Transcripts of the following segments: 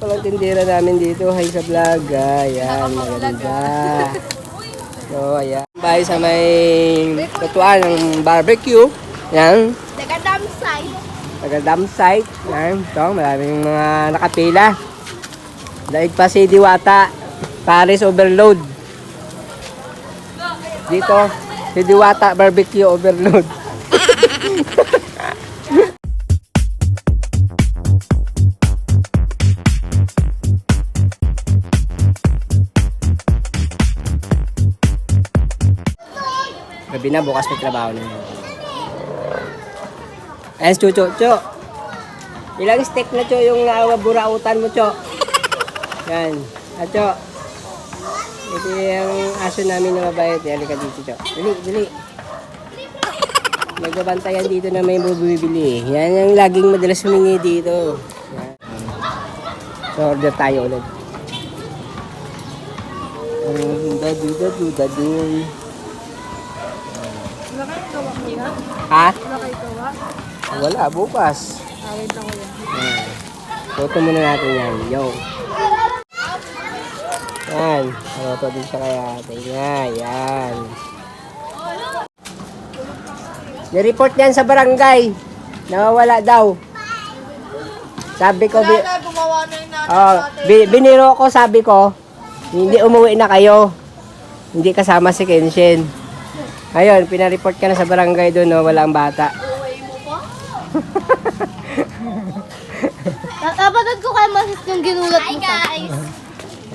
palang tindera namin dito. Hi sa vlog. Ayan, maganda. So, ayan. Bahay sa may tutuan ng barbecue. Yan. Taga dam side. Taga dam site. Yan. Ito, maraming mga nakapila. Daig pa si Diwata. Paris Overload. Dito, si Diwata Barbecue Overload. Gabi na, bukas may trabaho na yun. Ayan, Cho, Cho, Cho. Ilang step na, Cho, yung naburautan mo, Cho. Yan. Ah, Cho. Ito yung aso namin na mabait. Halika dito, Cho. Dili, dili. Nagbabantayan dito na may bumibili. Yan yung laging madalas humingi dito. Yan. So, order tayo ulit. Ang dadu, dadu, dadu. Ha? Wala, bukas. Yan. Toto muna natin yan. Yo. Yan. Toto din siya kaya ate niya. Yan. Nireport yan sa barangay. Nawawala daw. Sabi ko, bi oh, bi biniro ko, sabi ko, hindi umuwi na kayo. Hindi kasama si Kenshin. Ayun, pinareport ka na sa barangay doon, no, walang bata. Napagod ko kay Masis yung ginulat mo siya.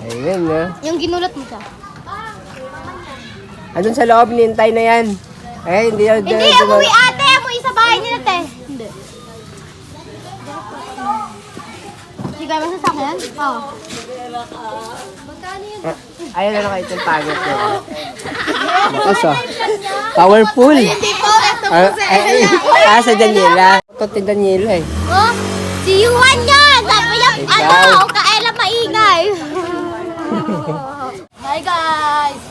Ayun, no. Yung ginulat mo siya. Andun sa loob, nintay na yan. Eh, hindi. Hindi, umuwi ate. Umuwi sa bahay nila, te. Hindi. Masa sa akin? Oo. Magkano yun? Ayun na kayo itong pangit niya. Lakas, oh. Powerful. Hindi po, ito Ah, ay, ah, sa Daniela. Ito si Daniela eh. Oh, si Yuan yan! Sabi niya, ano, kaela maingay. Hi guys!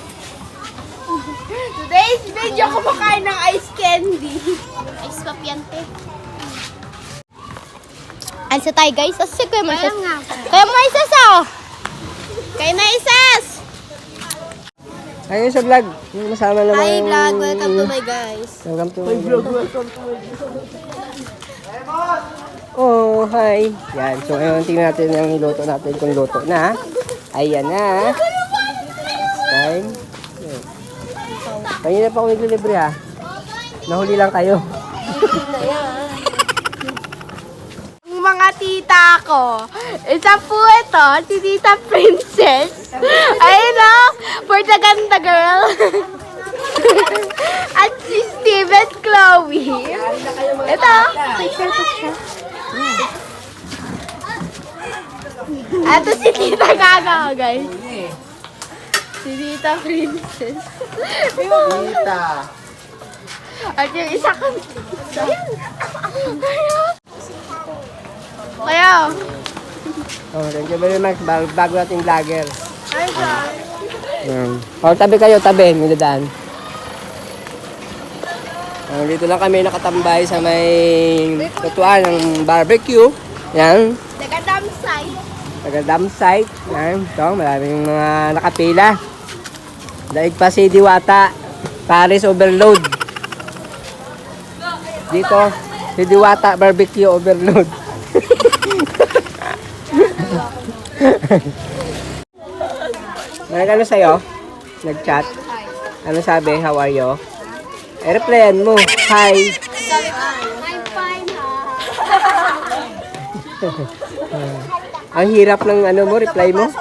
Today's video, kumakain ng ice candy. Ice papiante. Ano tayo guys? Asa si Kuya Moises? Kuya Moises oh! Kuya Moises! Ayun sa vlog. Yung masama naman. Hi vlog, welcome to my guys. Welcome to my vlog. Welcome to my Oh, hi. Yan. So, ngayon tingnan natin yung niluto natin kung luto na. Ayan na. Time. Kanina pa ako naglilibre ha. Nahuli lang kayo. Tita ko. Isa po ito, si Tita Princess. Ayun o, for the ganda girl. At si Steven Chloe. Ito. Ito si Tita Gaga, guys. Si Tita Princess. Tita. At yung isa kang tita. Kaya, Oh, thank you very much. Bag bago nating vlogger. hi guys. Yan. Oh, tabi kayo, tabi. May dadaan. Ah, dito lang kami nakatambay sa may tutuan ng barbecue. Yan. Taga dam side. Taga dam site. Yan. Ito, maraming mga nakapila. Daig pa si Diwata. Paris Overload. Dito, si Diwata Barbecue Overload. May ano sa'yo? Nag-chat? Ano sabi? How are you? Airplane mo. Hi. I'm fine ha. Ang hirap ng ano mo, reply mo.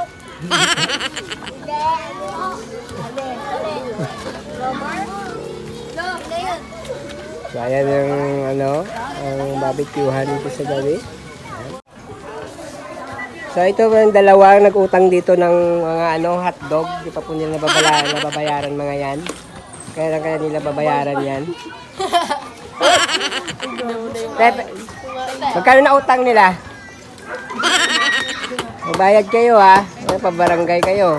So, ayan yung ano, ang barbecuehan dito sa gabi. So, ito yung dalawa nag-utang dito ng mga ano, hotdog. Di pa po nila nababayaran, nababayaran mga yan. Kaya lang kaya nila babayaran yan. Pepe, magkano na utang nila? Magbayad kayo ha. Ay, pabarangay kayo.